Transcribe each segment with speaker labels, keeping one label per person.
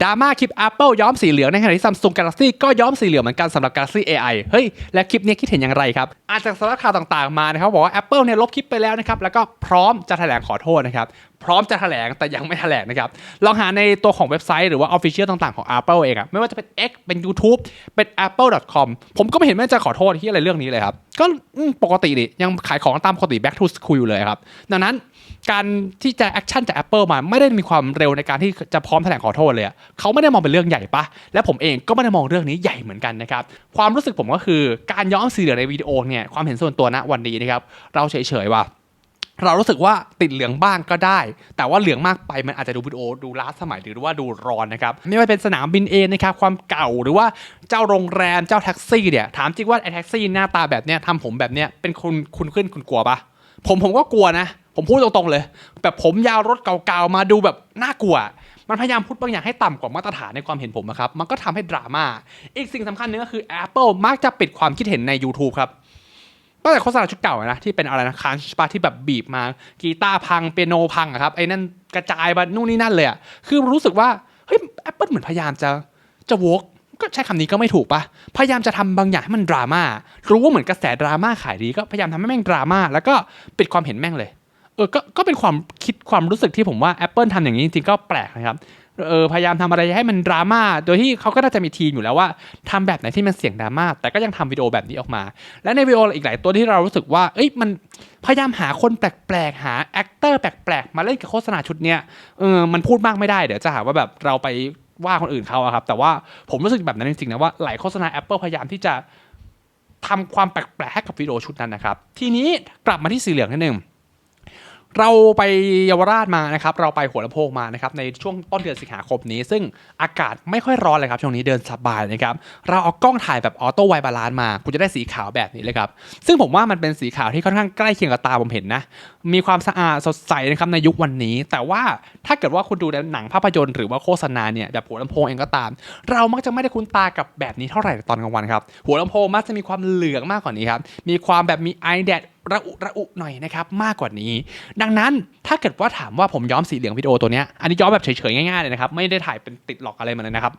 Speaker 1: ดราม่าคลิป Apple ย้อมสีเหลืองในขณะที่ซัมซุงกาแล็กซี่ก็ย้อมสีเหลืองเหมือนกันสำหรับ Galaxy AI เฮ้ย และคลิปนี้คิดเห็นอย่างไรครับ อาจจากสารข่าวต่างๆมานะครับบอกว่า Apple เนี่ยลบคลิปไปแล้วนะครับ แล้วก็พร้อมจะแถลงขอโทษนะครับ พร้อมจะแถลงแต่ยังไม่แถลงนะครับลองหาในตัวของเว็บไซต์หรือว่า Official ต่างๆของ Apple เองอะไม่ว่าจะเป็น X เป็น YouTube เป็น apple.com ผมก็ไม่เห็นแม่จะขอโทษที่อะไรเรื่องนี้เลยครับ ก็ปกติดิยังขายของตามปกติ back to school อยู่เลยครับ ดังนั้นการที่จะแอคชั่นจาก Apple มาไม่ได้มีความเร็วในการที่จะพร้อมแถลงขอโทษเลยอะเขาไม่ได้มองเป็นเรื่องใหญ่ปะและผมเองก็ไม่ได้มองเรื่องนี้ใหญ่เหมือนกันนะครับความรู้สึกผมก็คือการย้อมสีเหลืองในวิดีโอเนี่ยความเห็นส่วนตัวณวันนี้นะครับเราเฉยๆว่า เรารู้สึกว่าติดเหลืองบ้างก็ได้ แต่ว่าเหลืองมากไปมันอาจจะดูวิดีโอดูล้าสมัยหรือว่าดูร้อนนะครับไม่ว่าเป็นสนามบินเองนะครับความเก่าหรือว่าเจ้าโรงแรมเจ้าแท็กซี่เนี่ยถามจริงว่าไอ้แท็กซี่หน้าตาแบบเนี้ยทำผมแบบเนี้ยเป็นคุณคุณขึ้นคุณกลัวปะผมผมก็กลัวนะ ผมพูดตรงๆเลย แบบผมยาวรถเก่าๆมาดูแบบน่ากลัว มันพยายามพูดบางอย่างให้ต่ำกว่ามาตรฐานในความเห็นผมนะครับ มันก็ทำให้ดราม่า อีกสิ่งสำคัญหนึงก็คือ Apple มักจะปิดความคิดเห็นใน YouTube ครับ ตั้งแต่โฆษณาชุดเก่านะที่เป็นอะไรนะคันชปาที่แบบบีบมากีตาร์พังเปียโนพังอะครับไอ้นั่นกระจายมานู่นนี่นั่นเลยอะคือรู้สึกว่าเฮ้ยแอปเปิลเหมือนพยายามจะจะวกก็ใช้คำนี้ก็ไม่ถูกปะพยายามจะทำบางอย่างให้มันดราม่ารู้ว่าเหมือนกระแสดราม่าขายดีก็พยายามทำให้แม่งดราม่าแล้วก็ปิดความเห็นแม่งเลยเออก็ก็เป็นความคิดความรู้สึกที่ผมว่า Apple ทำอย่างนี้จริงๆก็แปลกนะครับ เออพยายามทำอะไรให้มันดราม่าโดยที่เขาก็น่าจะมีทีมอยู่แล้วว่าทำแบบไหนที่มันเสี่ยงดราม่าแต่ก็ยังทำวิดีโอแบบนี้ออกมา และในวิดีโออีกหลายตัวที่เรารู้สึกว่าเอ้ยมันพยายามหาคนแปลกๆหาแอคเตอร์แปลกๆมาเล่นกับโฆษณาชุดเนี้ยเออมันพูดมากไม่ได้เดี๋ยวจะหาว่าแบบเราไปว่าคนอื่นเขาอะครับแต่ว่าผมรู้สึกแบบนั้นจริงๆนะว่าหลายโฆษณา Apple พยายามที่จะทำความแปลกๆให้กับวิดีโอชุดนั้นนะครับ ทีนี้กลับมาที่สีเหลืองนิดนึง เราไปเยาวราชมานะครับ เราไปหัวลำโพงมานะครับในช่วงต้นเดือนสิงหาคมนี้ ซึ่งอากาศไม่ค่อยร้อนเลยครับช่วงนี้เดินสบายนะครับเราเอากล้องถ่ายแบบออโต้ไวบาลานมาคุณจะได้สีขาวแบบนี้เลยครับ ซึ่งผมว่ามันเป็นสีขาวที่ค่อนข้างใกล้เคียงกับตาผมเห็นนะ มีความสะอาดสดใสนะครับในยุควันนี้ แต่ว่าถ้าเกิดว่าคุณดูในหนังภาพยนตร์หรือว่าโฆษณาเนี่ยแบบหัวลำโพงเองก็ตาม เรามักจะไม่ได้คุ้นตากับแบบนี้เท่าไหร่ตอนกลางวันครับหัวลำโพงมักจะมีความเหลืองมากกว่านี้ครับมีความแบบมีไอแดดระอุระอุหน่อยนะครับมากกว่านี้ ดังนั้นถ้าเกิดว่าถามว่าผมย้อมสีเหลืองวิดีโอตัวเนี้ยอันนี้ย้อมแบบเฉยๆง่ายๆเลยนะครับไม่ได้ถ่ายเป็นติดหลอกอะไรมาเลยนะครับ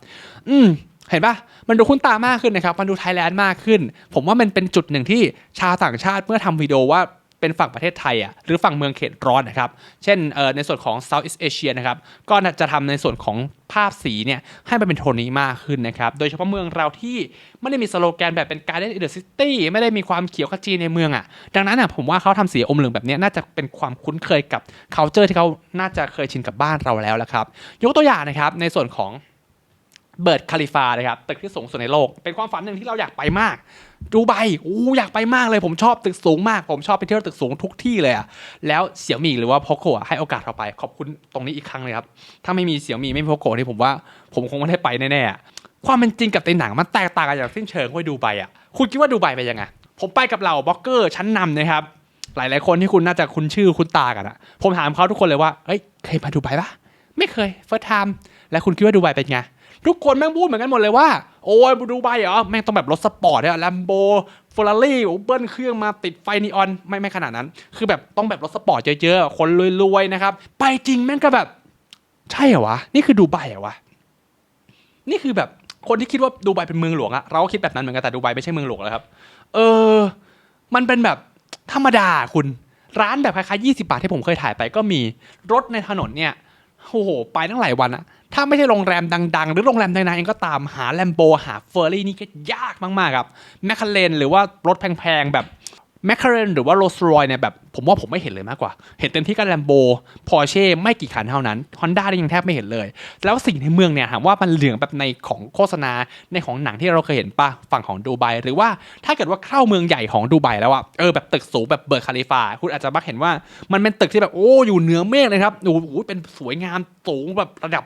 Speaker 1: อืมเห็นปะมันดูคุ้นตามากขึ้นนะครับ มันดูไทยแลนด์มากขึ้น ผมว่ามันเป็นจุดหนึ่งที่ชาวต่างชาติเมื่อทำวิดีโอว่า เป็นฝั่งประเทศไทยอะหรือฝั่งเมืองเขตร้อนนะครับ เช่นในส่วนของ Southeast Asia นะครับก็จะทำในส่วนของภาพสีเนี่ยให้มันเป็นโทนนี้มากขึ้นนะครับ โดยเฉพาะเมืองเราที่ไม่ได้มีสโลแกนแบบเป็น Garden in the City ไม่ได้มีความเขียวขจีในเมืองอะดังนั้นอะผมว่าเขาทำสีอมเหลืองแบบนี้น่าจะเป็นความคุ้นเคยกับ culture ที่เขาน่าจะเคยชินกับบ้านเราแล้วละครับ ยกตัวอย่างนะครับในส่วนของ เบิร์ดคาลิฟานะครับตึกที่สูงสุดในโลก เป็นความฝันหนึ่งที่เราอยากไปมากดูไบอู้อยากไปมากเลย ผมชอบตึกสูงมาก ผมชอบไปเที่ยวตึกสูงทุกที่เลยอะแล้วเสี่ยมี่หรือว่าพอโกะให้โอกาสเราไป ขอบคุณตรงนี้อีกครั้งเลยครับ ถ้าไม่มีเสี่ยมี่ไม่มีพอโกะนี่ผมว่า ผมคงไม่ได้ไปแน่ๆความเป็นจริงกับในหนังมันแตกต่างกันอย่างสิ้นเชิงเว้ดูไบอะคุณคิดว่าดูไบเป็นยังไงผมไปกับเหล่าบล็อกเกอร์ชั้นนำนะครับหลายๆคนที่คุณน่าจะคุ้นชื่อคุ้นตากันอะผมถามเขาทุกคนเลยว่าเอ้ยเคยมาดูไบปะไม่เคย first time แล้วคุณคิดว่าดูไบเป็นไง ทุกคนแม่งพูดเหมือนกันหมดเลยว่า โอ้ยดูไบเหรอ แม่งต้องแบบรถสปอร์ตเนี่ยแลมโบฟอร์รารี่เบิ้ลเครื่องมาติดไฟนีออน ไม่ไม่ขนาดนั้น คือแบบต้องแบบรถสปอร์ตเยอะๆ คนรวยๆนะครับ ไปจริงแม่งก็แบบ ใช่เหรอวะ นี่คือดูไบเหรอวะ นี่คือแบบคนที่คิดว่าดูไบเป็นเมืองหลวงอะเราก็คิดแบบนั้นเหมือนกันแต่ดูไบไม่ใช่เมืองหลวงแล้วครับ เออ มันเป็นแบบธรรมดาคุณร้านแบบคล้ายๆ20 บาทที่ผมเคยถ่ายไปก็มีรถในถนนเนี่ยโอ้โห ไปตั้งหลายวันอะ ถ้าไม่ใช่โรงแรมดัง ๆ หรือโรงแรมดังๆเองก็ตามหาแลมโบหาเฟอร์รี่นี่ก็ยากมากๆครับแมคคาเรนหรือว่ารถแพงๆแบบแมคคาเรนหรือว่าโรลส์รอยเนี่ยแบบผมว่าผมไม่เห็นเลยมากกว่า เห็นเต็มที่ก็แลมโบพอร์เช่ไม่กี่คันเท่านั้นฮอนด้ายังแทบไม่เห็นเลย แล้วสิ่งในเมืองเนี่ยถามว่ามันเหลืองแบบในของโฆษณาในของหนังที่เราเคยเห็นป่ะฝั่งของดูไบหรือว่าถ้าเกิดว่าเข้าเมืองใหญ่ของดูไบแล้วอะเออแบบตึกสูงแบบเบิร์ดคาลิฟาคุณอาจจะมักเห็นว่ามันเป็นตึกที่แบบโอ้อยู่เหนือเมฆเลยครับโอ้โหเป็นสวยงามสูงแบบระดับ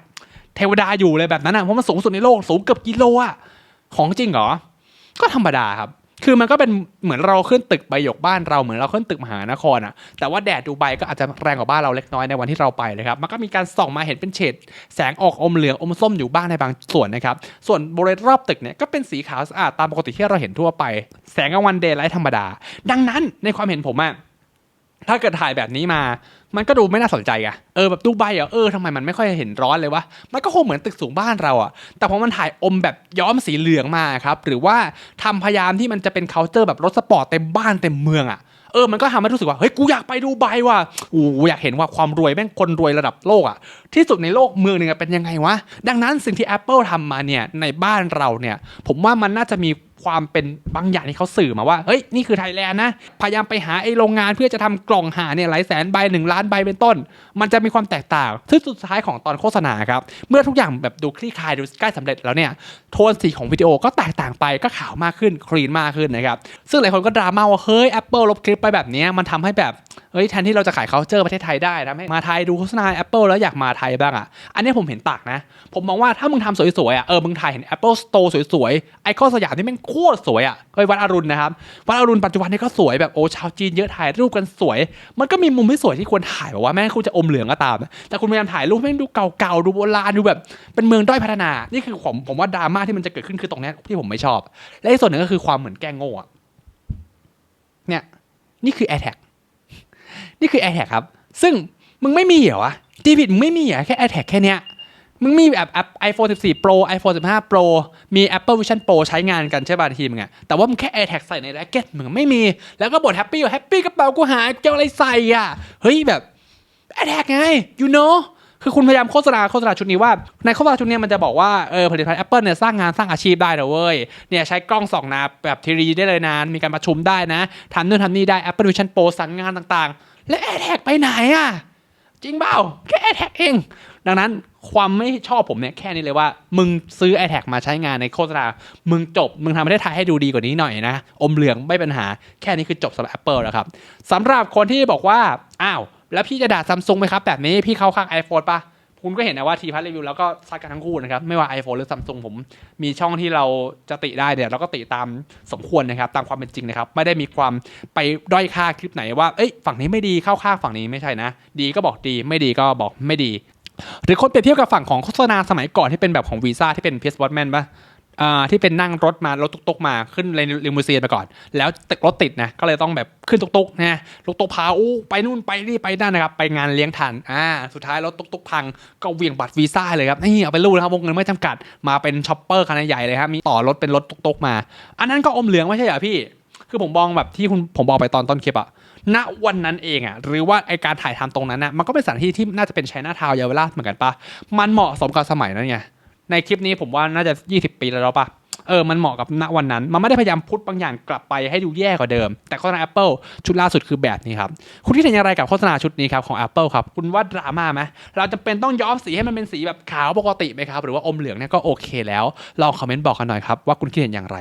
Speaker 1: เทวดาอยู่เลยแบบนั้นอะเพราะมันสูงสุดในโลกสูงเกือบกิโลอะของจริงเหรอ ก็ธรรมดาครับ คือมันก็เป็นเหมือนเราขึ้นตึกใบหยกบ้านเราเหมือนเราขึ้นตึกมหานครอะ แต่ว่าแดดดูไบก็อาจจะแรงกว่าบ้านเราเล็กน้อยในวันที่เราไปเลยครับ มันก็มีการส่องมาเห็นเป็นเฉดแสงออกอมเหลืองอมส้มอยู่บ้างในบางส่วนนะครับ ส่วนบริเวณรอบตึกเนี่ยก็เป็นสีขาวสะอาดตามปกติที่เราเห็นทั่วไป แสงกลางวันเดย์ไลท์ธรรมดา ดังนั้นในความเห็นผมอะ ถ้าเกิดถ่ายแบบนี้มา มันก็ดูไม่น่าสนใจไงเออแบบดูใบอะเออทำไมมันไม่ค่อยเห็นร้อนเลยวะ มันก็คงเหมือนตึกสูงบ้านเราอะแต่พอมันถ่ายอมแบบย้อมสีเหลืองมาครับ หรือว่าทำพยายามที่มันจะเป็นเคาน์เตอร์แบบรถสปอร์ตเต็มบ้านเต็มเมืองอะเออ มันก็ทำให้รู้สึกว่า เฮ้ย กูอยากไปดูใบว่ะโอ้อยากเห็นว่าความรวยแม่งคนรวยระดับโลกอะที่สุดในโลกเมืองหนึ่งเป็นยังไงวะ ดังนั้นสิ่งที่ Apple ทำมาเนี่ย ในบ้านเราเนี่ย ผมว่ามันน่าจะมี ความเป็นบางอย่างที่เขาสื่อมาว่า เฮ้ย นี่คือไทยแลนด์นะ พยายามไปหาไอ้โรงงานเพื่อจะทำกล่องหาเนี่ยหลายแสนใบหนึ่งล้านใบเป็นต้น มันจะมีความแตกต่างซึ่งสุดท้ายของตอนโฆษณาครับ เมื่อทุกอย่างแบบดูคลี่คลายดูใกล้สำเร็จแล้วเนี่ย โทนสีของวิดีโอก็แตกต่างไปก็ขาวมากขึ้นคลีนมากขึ้นนะครับ ซึ่งหลายคนก็ดราม่าว่า เฮ้ย Apple ลบคลิปไปแบบนี้มันทำให้แบบ เฮ้ยแทนที่เราจะขาย culture ประเทศไทยได้ทำให้มาไทยดูโฆษณา Apple แล้วอยากมาไทยบ้างอะ อันนี้ผมเห็นต่างนะ ผมมองว่าถ้ามึงทำสวยๆอะเออมึงถ่ายเห็น Apple Store สวยๆไอคอนสยามนี่แม่งโคตรสวยอะเฮ้ยวัดอรุณนะครับวัดอรุณปัจจุบันนี่ก็สวยแบบโอ้ชาวจีนเยอะถ่ายรูปกันสวย มันก็มีมุมที่สวยที่ควรถ่ายแบบว่าแม่งคุณจะอมเหลืองก็ตาม แต่คุณพยายามถ่ายรูปแม่งดูเก่าๆดูโบราณดูแบบ เป็นเมืองด้อยพัฒนา นี่คือผมผมว่าดราม่าที่มันจะเกิดขึ้นคือตรงนี้ที่ผมไม่ชอบ และอีกส่วนหนึ่งก็คือความเหมือนแก้งโง่เนี่ยนี่คือ AirTag นี่คือ AirTag ครับ ซึ่งมึงไม่มีเหรอวะทีผิดมึงไม่มีเหรอแค่ AirTag แค่เนี้ยมึงมีแบบแอป iPhone 14 Pro iPhone 15 Pro มี Apple Vision Pro ใช้งานกันใช่ป่ะทีมึงอะแต่ว่ามึงแค่ AirTag ใส่ในแร็กเก็ตมึงไม่มี แล้วก็บ่นแฮปปี้ว่าแฮปปี้กระเป๋ากูหายเจ้าอะไรใส่อะ เฮ้ยแบบ AirTag ไง you know คือคุณพยายามโฆษณาโฆษณาชุดนี้ว่า ในโฆษณาชุดนี้มันจะบอกว่าเออผลิตภัณฑ์ Apple เนี่ยสร้างงานสร้างอาชีพได้นะเว้ยเนี่ยใช้กล้องส่องนาแบบทีรีได้เลยนะมีการประชุมได้นะทำนู่นทำนี่ได้ Apple Vision Pro สั่งงานต่างๆ แล้วแอดแท็กไปไหนอะ จริงเปล่าแค่แอดแท็กเอง ดังนั้นความไม่ชอบผมเนี่ยแค่นี้เลยว่า มึงซื้อ AirTag มาใช้งานในโฆษณา มึงจบ มึงทำประเทศไทยให้ดูดีกว่านี้หน่อยนะ อมเหลืองไม่เป็นปัญหา แค่นี้คือจบสำหรับ Apple แล้วครับสำหรับคนที่บอกว่า อ้าว แล้วพี่จะด่าซัมซุงไหมครับ แบบนี้พี่เข้าข้าง iPhone ปะ คุณก็เห็นนะว่าทีพัทรีวิวแล้วก็ซัดกันทั้งคู่นะครับ ไม่ว่า iPhone หรือซัมซุงผม มีช่องที่เราจะติได้เนี่ยเราก็ติตามสมควรนะครับ ตามความเป็นจริงนะครับ ไม่ได้มีความไปด้อยค่าคลิปไหนว่าเอ้ยฝั่งนี้ไม่ดีเข้าข้างฝั่งนี้ไม่ใช่นะ ดีก็บอกดีไม่ดีก็บอกไม่ดี หรือคนเปรียบเทียบกับฝั่งของโฆษณาสมัยก่อนที่เป็นแบบของวีซ่าที่เป็นเพียสบอตแมนปะอ่า ที่เป็นนั่งรถมารถตุกๆมาขึ้นในลิมูซีนไปก่อน แล้วตึกรถติดนะก็เลยต้องแบบขึ้นตุกๆนะตุกพาอู้ไปนู่นไปนี่ไปนั่นนะครับ ไปงานเลี้ยงทันอ่าสุดท้ายรถตุกๆพังก็เวียงบัตรวีซ่าเลยครับนี่เอาไปรูดนะครับวงเงินไม่จำกัดมาเป็นช็อปเปอร์คันใหญ่เลยครับมีต่อรถเป็นรถตุกๆมา อันนั้นก็อมเหลืองไม่ใช่เหรอพี่ คือผมมองแบบที่คุณผมบอกไปตอนต้นคลิปอะณวันนั้นเองอะหรือว่าไอการถ่ายทำตรงนั้นอะมันก็เป็นสถานที่ที่น่าจะเป็นไชน่าทาวเยาวราชเหมือนกันปะมันเหมาะสมกับสมัยนั้นไง ในคลิปนี้ผมว่าน่าจะ 20 ปีแล้วหรอปะเออ มันเหมาะกับณวันนั้น มันไม่ได้พยายามพุทบางอย่างกลับไปให้ดูแย่กว่าเดิม แต่โฆษณา Apple ชุดล่าสุดคือแบบนี้ครับ คุณคิดเห็นอย่างไรกับโฆษณาชุดนี้ครับของ Apple ครับ คุณว่าดราม่าไหมเราจะเป็นต้องย้อมสีให้มันเป็นสีแบบขาวปกติไหมครับ หรือว่าอมเหลืองเนี่ยก็โอเคแล้ว ลองคอมเมนต์บอกกันหน่อยครับว่าคุณคิดเห็นอย่างไร